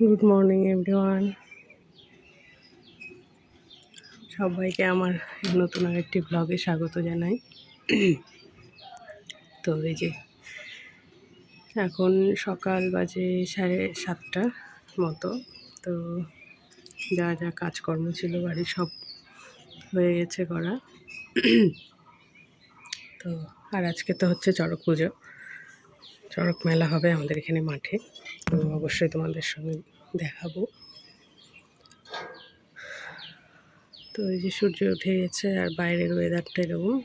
Good morning everyone সবাইকে আমার নতুন আরেকটি ব্লগে স্বাগত জানাই। তো এই যে, এখন সকাল বাজে সাড়ে সাতটা মতো। তো যা যা কাজকর্ম ছিল বাড়ির সব হয়ে গেছে করা। তো আর আজকে তো হচ্ছে চড়ক পুজো। চড়ক মেলা হবে আমাদের এখানে মাঠে। তো অবশ্যই তোমাদের সঙ্গে দেখাবো। তো এই যে সূর্য উঠে গেছে আর বাইরের ওয়েদারটা এরকম।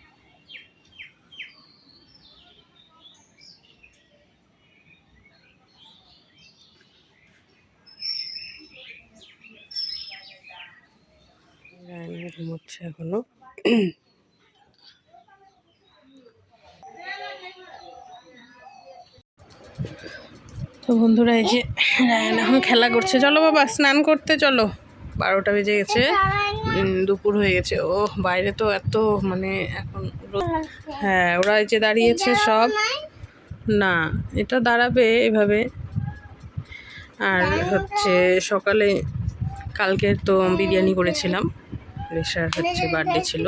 ঘুমোচ্ছে এখনও। তো বন্ধুরা, এই যে রায়ন এখন খেলা করছে। চলো বাবা, স্নান করতে চলো। বারোটা বেজে গেছে। দুপুর হয়ে গেছে। ও বাইরে তো এত মানে এখন হ্যাঁ ওরা এই যে দাঁড়িয়েছে সব। না, এটা দাঁড়াবে এভাবে আর হচ্ছে সকালে কালকে তো বিরিয়ানি করেছিলাম। রেশার হচ্ছে বার্থডে ছিল।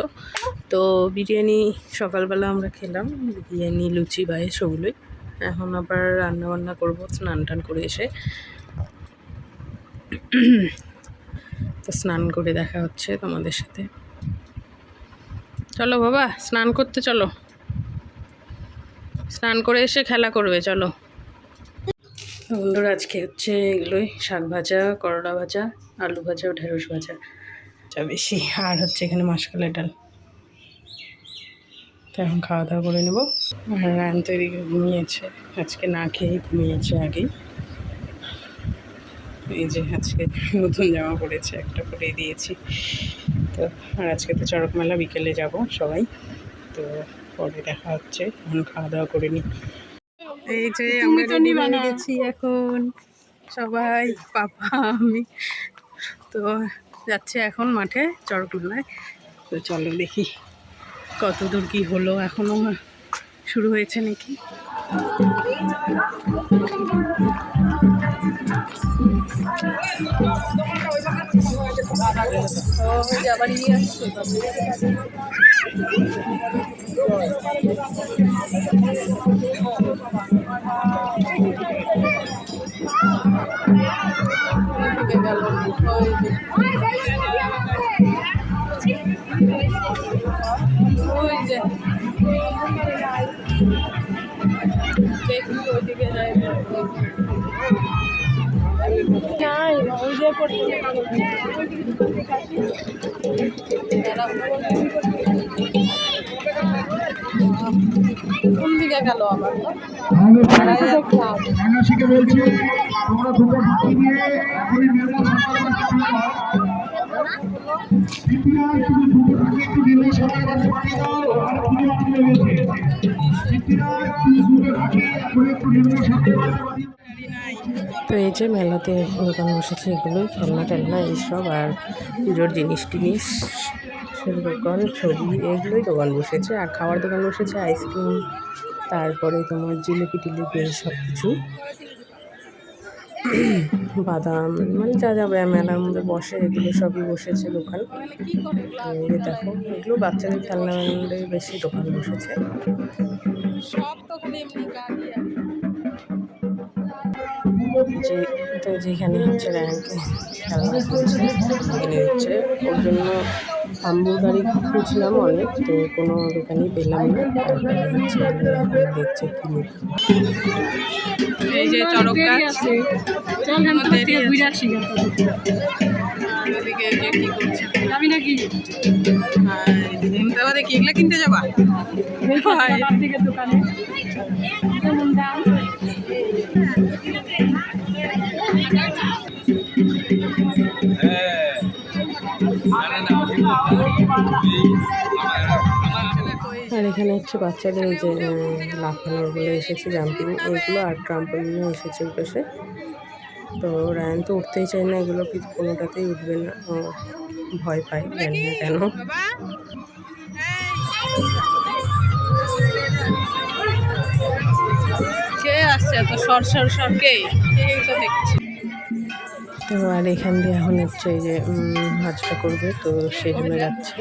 তো বিরিয়ানি সকালবেলা আমরা খেলাম। বিরিয়ানি, লুচি বা এসবগুলোই এখন আবার রান্না বান্না করব স্নান টান করে এসে। তো স্নান করে দেখা হচ্ছে তোমাদের সাথে। চলো বাবা, স্নান করতে চলো। স্নান করে এসে খেলা করবে, চলো। বন্ধুরা, আজকে হচ্ছে এগুলোই, শাক ভাজা, করলা ভাজা, আলু ভাজা, ঢেঁড়স ভাজা। যা বেশি, আর হচ্ছে এখানে মাসকালের ডাল। তো এখন খাওয়া দাওয়া করে নেব। আর রায়ন তো এদিকে ঘুমিয়েছে। আজকে না খেয়েই ঘুমিয়েছে আগেই। এই যে আজকে নতুন জামা পরেছে একটা পরে দিয়েছি। তো আর আজকে তো চড়ক মেলা বিকেলে যাব সবাই। তো পরে দেখা হচ্ছে এখন খাওয়া দাওয়া করে নিই এই যে আমরা রেডি হয়ে গেছি এখন। সবাই পাপা আমি। তো যাচ্ছে এখন মাঠে চড়ক মেলায় তো চলো দেখি। কত দূর কি হলো? এখনও শুরু হয়েছে নাকি? আবার নাই ওই যে কোন দিকে তোমরা তো এই যে মেলাতে দোকান বসেছে এগুলোই খেলনা টেলনা এইসব আর পুজোর জিনিস টিনিস দোকান, ছবি, এগুলোই দোকান বসেছে। আর খাওয়ার দোকান বসেছে, আইসক্রিম, তারপরে তোমার জিলিপি টিলিপি সব কিছু। বাদাম মানে যা যা মেলার মধ্যে বসে, এগুলো সবই বসেছে দোকান। দেখো, এগুলো বাচ্চাদের খেলনা বেশি দোকান বসেছে। খালি যে যেখানে হচ্ছে র্যাঙ্কে খেলনা চলছে কিনে দিচ্ছে ওর জন্য আম্বুর গাড়ি খুঁজলাম অনেক তো কোনো দোকানেই পেলাম না। দেখছে কিনে এই যে চড়ক গাছ। হ্যাঁ নাকি? কি এগুলো কিনতে যাবা? দোকানে। এখানে হচ্ছে বাচ্চাদের যে লাফানোরগুলো এসেছে জাম্পিং এইগুলো আর ট্রাম্পলিনও এসেছে উঠেছে তো রায়ন তো উঠতেই চায় না এগুলো কি কোনোটাতেই উঠবে না। ভয় পায়, জানি না কেন। কে আসছে এত সর সর সর? কে? তো দেখছি? আর এখান দিয়ে এখন হচ্ছে যে হাজরা করবে, তো সে জন্য যাচ্ছে।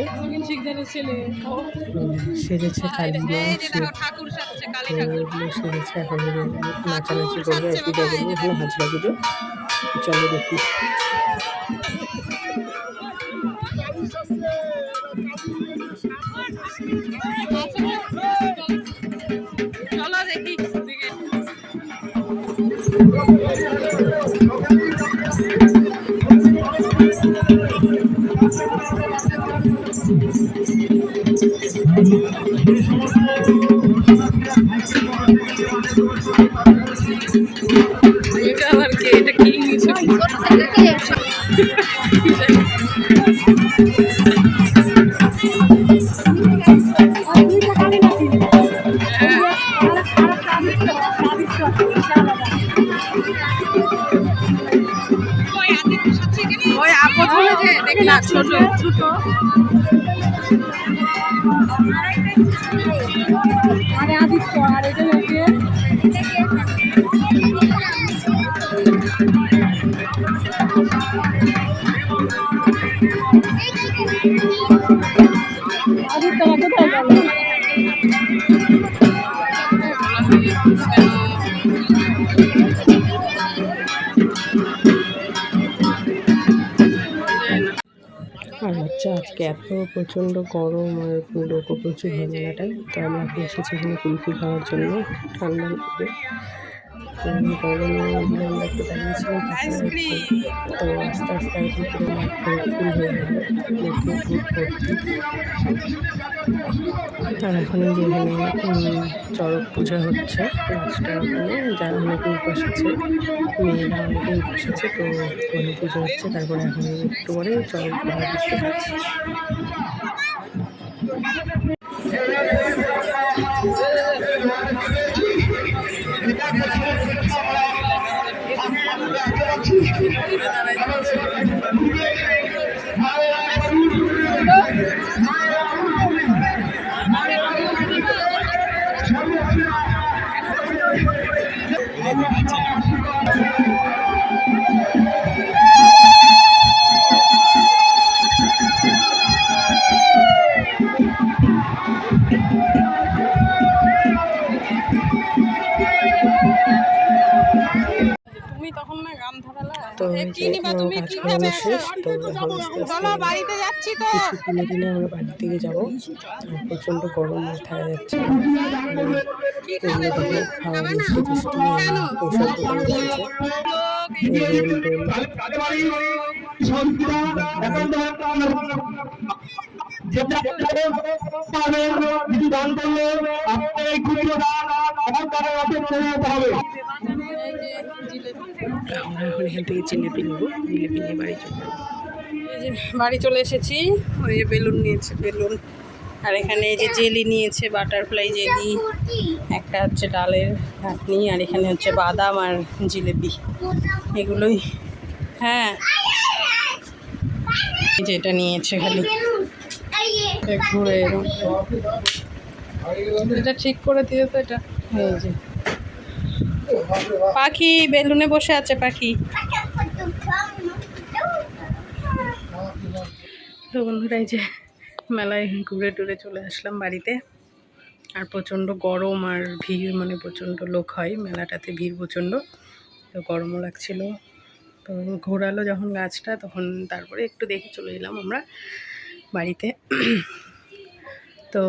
সেজেছে ঠাকুর সাজছে, এখন নাচানাচি করবে, আর পূজা করবে এখানে হাজরা পুজো চলো দেখি। এটা আরে আদিত্য আর এটা হচ্ছে আদিত্যরা কোথায় গেল? আর এত প্রচণ্ড গরম আর লোকও প্রচুর ভালো মেলাটায় তো আমরা এসেছি এখানে কুলফি খাওয়ার জন্য। ঠান্ডা লাগবে। তো আস্তে আস্তে আর এখন এই যে এখানে উম, চড়ক পূজা হচ্ছে রাস্তার ওখানে যারা অনেকে উপাস আছে মেয়েরা অনেকে উপাস আছে তো ওখানে পুজো হচ্ছে তারপরে এখন একটু পরে চড়ক পূজা দেখতে পাচ্ছি তো শেষ এখন আমরা বাড়ির যাব। প্রচণ্ড গরম থাকা যাচ্ছে। খাওয়া মিষ্টি টিষ্টি ওষুধ দোকান বসেছে যেটা পাবেন কিছু দান করলে আপনার এই ক্ষুদ্র দান আমার দ্বারা হবে আমরা এখন এখান থেকে জিলেপি নেব, জিলেপি নিয়ে বাড়ি চলে বাড়ি চলে এসেছি, ওই যে বেলুন নিয়েছে, বেলুন। আর এখানে এই যে জেলি নিয়েছে, বাটারফ্লাই জেলি, একটা হচ্ছে ডালের ঘাটনি আর এখানে হচ্ছে বাদাম আর জিলেপি। এগুলোই। হ্যাঁ। যেটা নিয়েছে খালি। ঘুরে। এটা ঠিক করে দিও তো এটা। এই যে। পাখি বেলুনে বসে আছে, পাখি। তো বন্ধুরা, এই যে মেলায় ঘুরে টুরে চলে আসলাম বাড়িতে। আর প্রচণ্ড গরম আর ভিড় মানে প্রচণ্ড লোক হয়, মেলাটাতে ভিড় প্রচণ্ড। তো গরমও লাগছিল। তো ঘোরালো যখন গাছটা, তখন তারপরে একটু দেখে চলে এলাম আমরা বাড়িতে। তো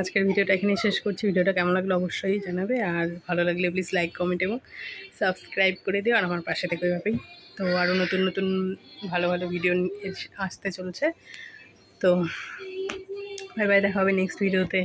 আজকের ভিডিওটা এখানেই শেষ করছি। ভিডিওটা কেমন লাগল অবশ্যই জানাবে। আর ভালো লাগলে প্লিজ লাইক কমেন্ট এবং সাবস্ক্রাইব করে দিও। আর আমার পাশে থেকে ওইভাবেই তো আরও নতুন নতুন ভালো ভালো ভিডিও আসতে চলছে। তো বাই বাই দেখা হবে নেক্সট ভিডিওতে